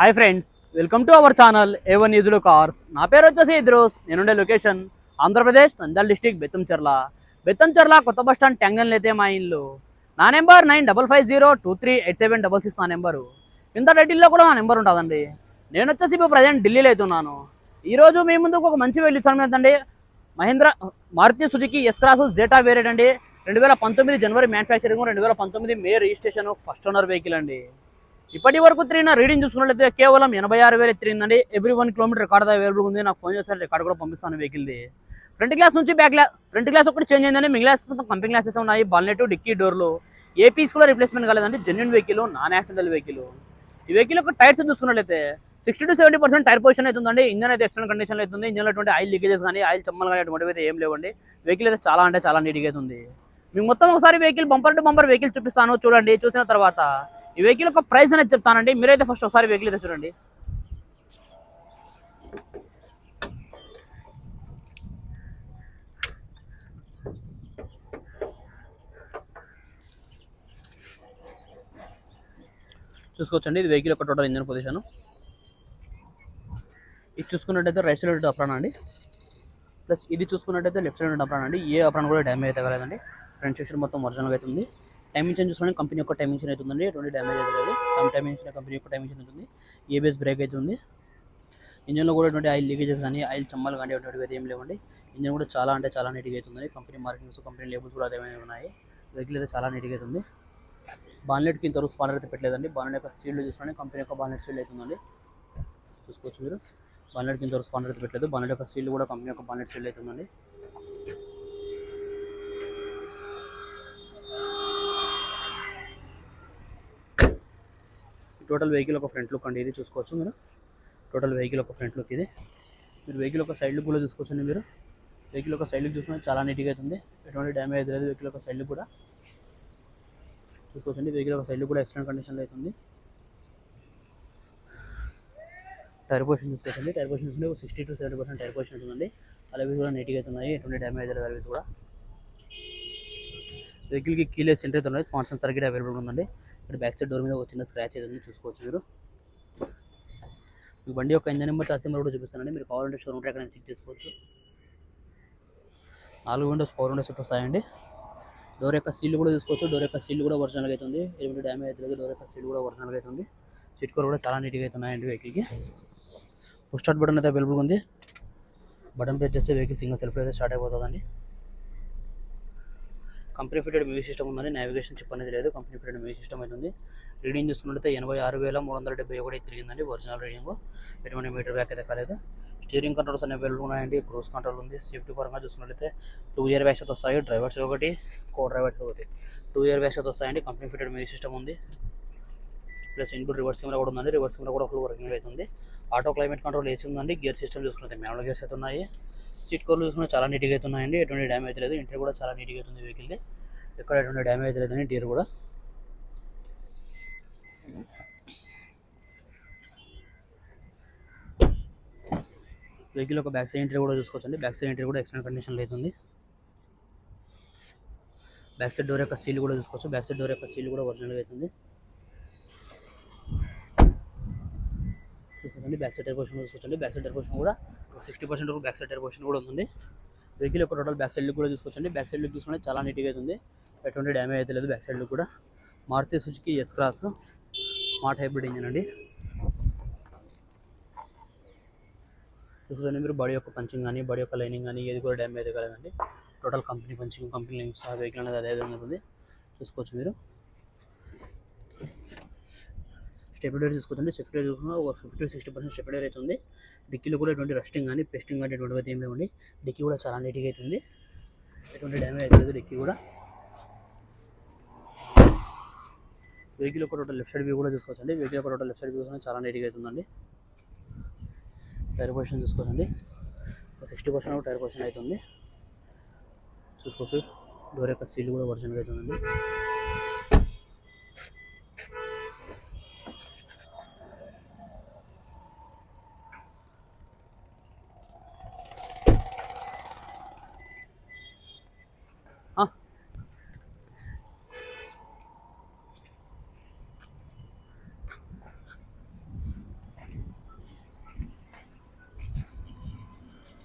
Hi friends welcome to our channel A one ఈజులు cars నా పేరు వచ్చేసి ఇద్రోస్. నేనుండే లొకేషన్ ఆంధ్రప్రదేశ్ నంద్యాల డిస్టిక్ బెత్తంచెర్ల బెత్తంచెర్ల కొత్త బస్ స్టాండ్ ట్యాంగన్ అయితే మా ఇల్లు. నా number nine double five zero two three eight seven double six నా నెంబరు ఇంత టైటిల్లో కూడా నా నెంబర్ ఉంటుందండి. నేను వచ్చేసి ఇప్పుడు ప్రజెంట్ ఢిల్లీలో అవుతున్నాను ఈరోజు మీ ముందుకు ఒక మంచి వెళ్ళి ఇచ్చాను Mahindra Maruti Suzuki S cross Zeta variant అండి. రెండు వేల పంతొమ్మిది జనవరి మ్యానుఫ్యాక్చరింగ్ రెండు వేల పంతొమ్మిది మే రిజిస్ట్రేషన్ ఫస్ట్ ఓనర్ వెహికల్ అండి. ఇప్పటి వరకు తిరిగిన రీడింగ్ చూసుకున్నట్లయితే కేవలం ఎనభై ఆరు వేలు తిరిగిందండి every one kilometre record available ఉంది. నాకు ఫోన్ చేస్తారు రికార్డ్ కూడా పంపిస్తాను వెహికల్ది. ఫ్రంట్ గ్లాస్ నుంచి బ్యాక్ గ్లాస్ ఫ్రంట్ గ్లాస్ ఒకటి చేంజ్ అయిందండి. మిగిలిన గ్లాస్ మొత్తం కంపెనీ గ్లాసెస్ ఉన్నాయి. బాల్నెట్ డిక్కీ డోర్లు ఏపీస్ కూడా రిప్లేస్మెంట్ కాలేదండి. Genuine vehicle non accidental vehicle ఈ వెహికల్ యొక్క టైర్స్ చూసుకున్నట్లయితే sixty to seventy percent tyre position అవుతుందండి ఇంజన్ అయితే ఎక్స్టర్నల్ కండిషన్ అవుతుంది. ఇంజన్ అటువంటి ఆయిల్ లీకేజెస్ కానీ ఆయిల్ చమ్మలు కానీ అటువంటివి అయితే ఏం లేవండి. వెహికల్ అయితే చాలా అంటే చాలా నీట్గా అవుతుంది మీకు మొత్తం ఒకసారి vehicle bumper to bumper vehicle చూపిస్తాను. చూడండి. చూసిన తర్వాత ఈ వెహికల్ యొక్క ప్రైస్ అనేది చెప్తానండి. మీరైతే ఫస్ట్ ఒకసారి వెహికల్ అయితే చూడండి. చూసుకోవచ్చండి. ఇది వెహికల్ యొక్క టోటల్ ఇంజన్ పొజిషన్ ఇది చూసుకున్నట్టయితే రైట్ సైడ్ అప్రాన్ అండి. ప్లస్ ఇది చూసుకున్నట్టయితే లెఫ్ట్ సైడ్ అప్రాన్ అండి. ఏ అప్రాన్ కూడా డ్యామేజ్ అయితే కాలేదండి. ఫ్రంట్ చూసిన మొత్తం ఒరిజినల్గా అయితే ఉంది. టైమింగ్షన్ చూసుకోండి చూసుకుంటే కంపెనీ యొక్క టైమింగ్ అయితే ఉందండి ఎటువంటి డ్యామేజ్ అయితే లేదు. టైమింగ్ కంపెనీ యొక్క టైమింగ్ చేంజ్ అవుతుంది. ఏబిఎస్ బ్రేక్ అయితే ఉంది. ఇంజన్లో కూడా ఎటువంటి ఆయిల్ లీకేజెస్ కానీ ఆయిల్ చమ్మలు కానీ అటువంటివి అయితే ఏం లేవండి. ఇంజన్ కూడా చాలా అంటే చాలా నీట్గా అవుతుంది కంపెనీ మార్కింగ్స్ కంపెనీ లేబుల్స్ కూడా అదేమైనా ఉన్నాయి. వెహికల్ అయితే చాలా నీట్గా అవుతుంది బాన్లెట్కి ఇంతవరకు స్పానర్ అయితే పెట్టలేదండి. బాన్లెట్ యొక్క స్టీల్ చూసుకోండి కంపెనీ యొక్క బాన్లెట్ స్టీల్ అవుతుందండి చూసుకోవచ్చు మీరు. బాన్లెట్కి ఇంతవరకు స్పానర్ అయితే పెట్టలేదు. బాన్లెట్ యొక్క స్టీల్ కూడా కంపెనీ యొక్క బాన్లెట్ స్టీల్ అవుతుందండి టోటల్ వెహికల్ ఒక ఫ్రంట్ లుక్ అండి ఇది చూసుకోవచ్చు మీరు. టోటల్ వెహికల్ ఒక ఫ్రంట్ లుక్ ఇది. మీరు వెహికల్ ఒక సైడ్ లుక్ కూడా చూసుకోవచ్చండి మీరు. వెహికల్ ఒక సైడ్ లుక్ చూసుకుంటే చాలా నీట్గా అవుతుంది ఎటువంటి డ్యామేజ్ లేదు వెహికల్ ఒక సైడ్ లుక్ కూడా. చూసుకోవచ్చండి వెహికల్ ఒక సైడ్ కూడా ఎక్సలెంట్ కండిషన్లో అవుతుంది టైర్ పొజిషన్ చూసుకోవచ్చండి. టైర్ పొజిషన్ చూసుకుంటే sixty to seventy percent tyre position ఉంటుందండి. అలాగే కూడా నీట్గా అవుతున్నాయి ఎటువంటి డ్యామేజ్ లేదు అలవీస్ కూడా. వెహికల్కి కీలెస్ సెంటర్ అయితే ఉన్నాయి స్మార్ట్ సెన్సర్ సర్కిట్ అవైలబుల్ ఉందండి. ఇక్కడ బ్యాక్ సైడ్ డోర్ మీద వచ్చిన స్క్రాచ్ ఏదైనా చూసుకోవచ్చు మీరు. మీ బండి యొక్క ఇంజన్ నెంబర్ చాసి నెంబర్ కూడా చూపిస్తానండి. మీరు కావాలంటే షోరూమ్ ట్రాక్ అనేది చెక్ చేసుకోవచ్చు. నాలుగు విండోస్ పవర్ విండోస్ అయితే వస్తాయండి. డోర్ యొక్క సీల్ కూడా చూసుకోవచ్చు. డోర్ యొక్క సీల్ కూడా ఒరిజినల్గా అవుతుంది ఎటువంటి డ్యామేజ్ అయితే డోర్ యొక్క సీల్ కూడా ఒరిజినల్గా అవుతుంది సీట్ కవర్ కూడా చాలా నీట్గా అవుతున్నాయండి వెహికల్కి పుష్ స్టార్ట్ బటన్ అయితే అవైలబుల్ ఉంది. బటన్ ప్రెస్ చేస్తే వెహికల్ సింగిల్ సెల్ఫ్ అయితే స్టార్ట్ అయిపోతుందండి. కంపెనీ ఫిటెడ్ మ్యూజిక్ సిస్టమ్ ఉందని నావిగేషన్ చిప్ అనేది లేదు. కంపెనీ ఫిటెడ్ మ్యూజిక్ సిస్టమ్ అయితే ఉంది. రీడింగ్ చూసుకున్నట్లయితే ఎనభై ఆరు వేల మూడు వందల డెబ్బై ఒకటి తిరిగిందండి. Original reading. ఎటువంటి మీటర్ బ్యాక్ అయితే కాలేదు. స్టీరింగ్ కంట్రోల్స్ అనేవి అవైలబుల్ ఉన్నాయండి. క్రూజ్ కంట్రోల్ ఉంది. సేఫ్టీ పరంగా చూసుకున్నట్లయితే టూ ఇయర్ బ్యాగ్స్ అయితే వస్తాయి. డ్రైవర్స్ ఒకటి కో డ్రైవర్స్ ఒకటి. టూ ఇయర్ బ్యాగ్స్ అయితే వస్తాయండి. కంపెనీ ఫిటెడ్ మ్యూజిక్ సిస్టమ్ ఉంది. ప్లస్ ఇన్పుట్ రివర్స్ కెమెరా కూడా ఉందండి. రివర్స్ కెమెరా కూడా ఫుల్ వర్కింగ్ అవుతుంది ఆటో క్లైమేట్ కంట్రోల్ ఏసీ ఉందండి. గేర్ సిస్టమ్ చూసుకున్నట్లయితే మ్యానువల్ గేర్స్ అయితే ఉన్నాయి. సీట్ కవర్లు చూసుకుంటే చాలా నీట్గా అయితే ఉన్నాయండి. ఎటువంటి డ్యామేజ్ లేదు. ఇంటర్ కూడా చాలా నీట్గా అవుతుంది వెహికల్ది ఎక్కడ ఎటువంటి డ్యామేజ్ లేదండి. డీర్ కూడా. వెహికల్ ఒక బ్యాక్ సైడ్ ఎంట్రీ కూడా చూసుకోవచ్చండి. బ్యాక్ సైడ్ ఎంట్రీ కూడా ఎక్సలెంట్ కండిషన్లో అవుతుంది బ్యాక్ సైడ్ డోర్ యొక్క సీల్ కూడా చూసుకోవచ్చు. బ్యాక్ సైడ్ డోర్ యొక్క సీల్ కూడా ఒరిజినల్గా అవుతుంది చూసుకోండి back side tyre position back side tyre కూడా సిక్స్టీ పర్సెంట్ వరకు బ్యాక్ సైడ్ టైర్ కూడా ఉంది. వెహికల్ యొక్క టోటల్ బ్యాక్ సైడ్ లుక్ కూడా చూసుకోవచ్చండి. బ్యాక్ సైడ్ లుక్ చూసుకుంటే చాలా నీట్గా అవుతుంది ఎటువంటి డ్యామేజ్ అయితే లేదు బ్యాక్ సైడ్ లుక్ కూడా. Maruti Suzuki S cross smart hybrid engine అండి. చూసుకోండి మీరు బాడీ యొక్క పంచింగ్ కానీ బాడీ యొక్క లైనింగ్ కానీ ఏది కూడా డ్యామేజ్ అయితే కాలేదండి. Total company punching company lines ఆ వెహికల్ అనేది అదే విధంగా ఉంది. చూసుకోవచ్చు మీరు. స్టెబిలైజర్ చూసుకోవచ్చండి స్టెబిలైజర్ తీసుకున్నా ఒక ఫిఫ్టీ సిక్స్టీ పర్సెంట్ స్టెబిలైజర్ అవుతుంది డిక్కీలో కూడా ఎటువంటి రస్టింగ్ కానీ పెస్టింగ్ కానీ ఎటువంటి అయితే ఏం లేవండి. డిక్కీ కూడా చాలా నీట్గా అవుతుంది ఎటువంటి డ్యామేజ్ అవుతుంది లేదు డిక్కీ కూడా. వెహికల్ ఒక టోటల్ లెఫ్ట్ సైడ్ వ్యూ కూడా చూసుకోవచ్చండి. వెహికల్ ఒక టోటల్ లెఫ్ట్ సైడ్ వ్యూ కూడా చాలా నీట్గా అవుతుందండి టైర్ పొజిషన్ చూసుకోవచ్చండి. సిక్స్టీ పర్సెంట్ టైర్ పొజిషన్ అవుతుంది చూసుకోవచ్చు. డోర్ యొక్క సీల్ కూడా ఒరిజినల్గా అవుతుందండి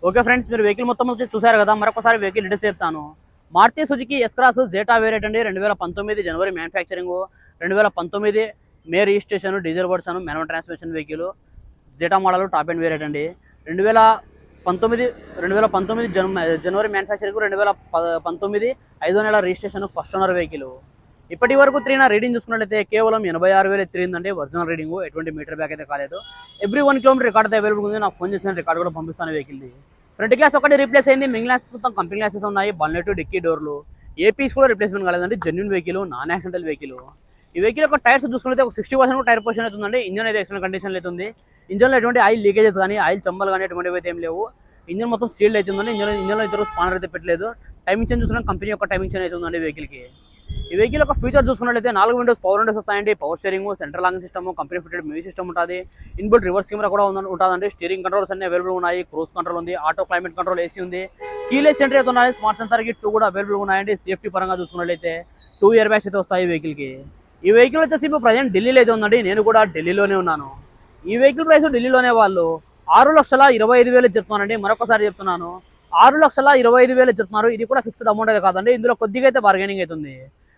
ఓకే ఫ్రెండ్స్ మీరు వెహికల్ మొత్తం వచ్చి చూసారు కదా మరొకసారి వెహికల్ డీటెయిల్స్ చెప్తాను Maruti Suzuki S cross Zeta variant అండి రెండు వేల పంతొమ్మిది జనవరి మ్యానుఫ్యాక్చరింగ్ రెండు వేల పంతొమ్మిది మే registration diesel version manual transmission vehicle Zeta model top and variant అండి. రెండు వేల పంతొమ్మిది రెండు వేల పంతొమ్మిది జన జనవరి మ్యానుఫ్యాక్చరింగ్ రెండు వేల పంతొమ్మిది ఐదో నెల రిజిస్ట్రేషన్ ఫస్ట్ ఓనర్ వెహికల్ ఇప్పటి వరకు తిరిగిన రీడింగ్ చూసుకున్నట్లయితే కేవలం ఎనభై ఆరు వేలు తిరిగిందండి ఒరిజినల్ రీడింగ్ ఎటువంటి మీటర్ బ్యాక్ అయితే కాలేదు. ఎవ్రీ వన్ కిలోమీటర్ రికార్డ్ అయితే అవైలబుల్ ఉంది. నాకు ఫోన్ చేసిన రికార్డ్ కూడా పంపిస్తాను వెహికల్ది ఫ్రంట్ గ్లాస్ ఒకటి రీప్లేస్ అయింది. మిగిలిన గ్లాసెస్ మొత్తం కంపెనీ గ్లాసెస్ ఉన్నాయి. బన్లెట్ డిక్కీ డోర్లు ఏ పీస్ కూడా రిప్లేస్మెంట్ కాలేదండి. Genuine vehicle non accidental vehicle ఈ వెహికల్ యొక్క టైర్స్ చూసుకుంటే ఒక సిక్స్టీ పర్సెంట్ టైర్ పొజిషన్ అవుతుందండి. ఇంజన్ అయితే ఎక్సలెంట్ కండిషన్ అవుతుంది. ఇంజన్లో ఎటువంటి ఆయిల్ లీకేజెస్ కానీ ఆయిల్ చంబలు కానీ ఎటువంటివి అయితే ఏం లేవు. ఇంజన్ మొత్తం సీల్డ్ అవుతుందండి ఇంజన్ ఇంజన్లో ఇద్దరు స్పానర్ అయితే పెట్టలేదు. టైమింగ్ చేంజ్ చూసుకున్నా కంపెనీ యొక్క టైమింగ్ చేంజ్ అవుతుందండి వెహికల్కి ఈ వెహికల్ ఒక ఫీచర్ చూసుకున్నట్లయితే నాలుగు విండోస్ పవర్ విండోస్ వస్తాయండి. Power steering central lock system company fitted music system ఉంటుంది. ఇన్బుల్ రివర్స్ కెమెరా కూడా ఉంటుందండి. స్టీరింగ్ కంట్రోల్స్ అన్ని అవైలబుల్ ఉన్నాయి. క్రూజ్ కంట్రోల్ ఉంది. ఆటో క్లైమేట్ కంట్రోల్ ఏసీ ఉంది. కీలెస్ ఎంట్రీ అయితే ఉన్నాయి. స్మార్ట్ సెన్సార్కి టూ కూడా అవైలబుల్ ఉన్నాయండి. సేఫ్టీ పరంగా చూసుకున్నట్లయితే టూ ఇయర్ బ్యాగ్స్ అయితే వస్తాయి ఈ వెహికల్కి ఈ వెహికల్ వచ్చేసి ఇప్పుడు ప్రజెంట్ ఢిల్లీలో అయితే ఉందండి. నేను కూడా ఢిల్లీలోనే ఉన్నాను. ఈ వెహికల్ ప్రైస్ ఢిల్లీలోనే వాళ్ళు ఆరు లక్షల ఇరవై ఐదు వేలు చెప్తున్నానండి మరొకసారి చెప్తున్నాను. ఆరు లక్షల ఇరవై ఐదు వేలు చెప్తున్నారు. ఇది కూడా ఫిక్స్డ్ అమౌంట్ అయితే కాదండి. ఇందులో కొద్దిగా అయితే బార్గెనింగ్ అవుతుంది